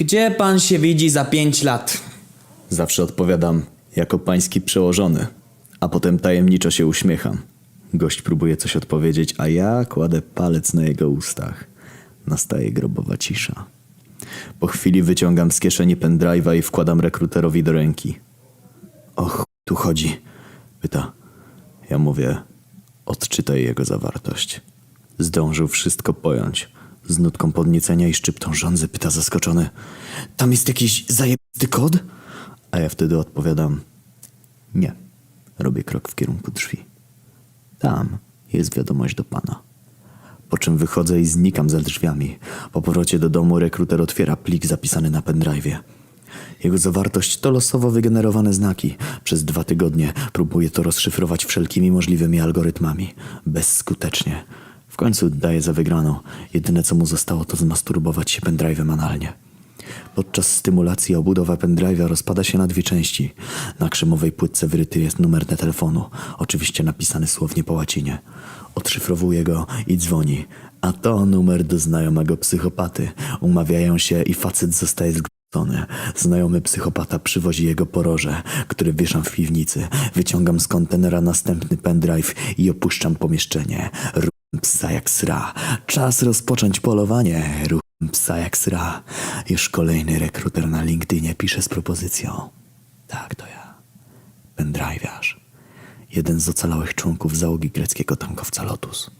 Gdzie pan się widzi za pięć lat? Zawsze odpowiadam jako pański przełożony, a potem tajemniczo się uśmiecham. Gość próbuje coś odpowiedzieć, a ja kładę palec na jego ustach. Nastaje grobowa cisza. Po chwili wyciągam z kieszeni pendrive'a i wkładam rekruterowi do ręki. Och, tu chodzi, pyta. Ja mówię, odczytaj jego zawartość. Zdążył wszystko pojąć. Z nutką podniecenia i szczyptą żądzy pyta zaskoczony. Tam jest jakiś zajebisty kod? A ja wtedy odpowiadam, nie. Robię krok w kierunku drzwi. Tam jest wiadomość do pana. Po czym wychodzę i znikam za drzwiami. Po powrocie do domu rekruter otwiera plik zapisany na pendrive'ie. Jego zawartość to losowo wygenerowane znaki. Przez dwa tygodnie próbuje to rozszyfrować wszelkimi możliwymi algorytmami. Bezskutecznie. Końcu daje za wygraną. Jedyne co mu zostało to zmasturbować się pendrive'em analnie. Podczas stymulacji obudowa pendrive'a rozpada się na dwie części. Na krzemowej płytce wyryty jest numer telefonu, oczywiście napisany słownie po łacinie. Odszyfrowuje go i dzwoni. A to numer do znajomego psychopaty. Umawiają się i facet zostaje zgwałcony. Znajomy psychopata przywozi jego poroże, który wieszam w piwnicy. Wyciągam z kontenera następny pendrive i opuszczam pomieszczenie. Psa jak sra. Czas rozpocząć polowanie. Ruch psa jak sra. Już kolejny rekruter na LinkedInie pisze z propozycją. Tak, to ja. Pendrive'arz. Jeden z ocalałych członków załogi greckiego tankowca Lotus.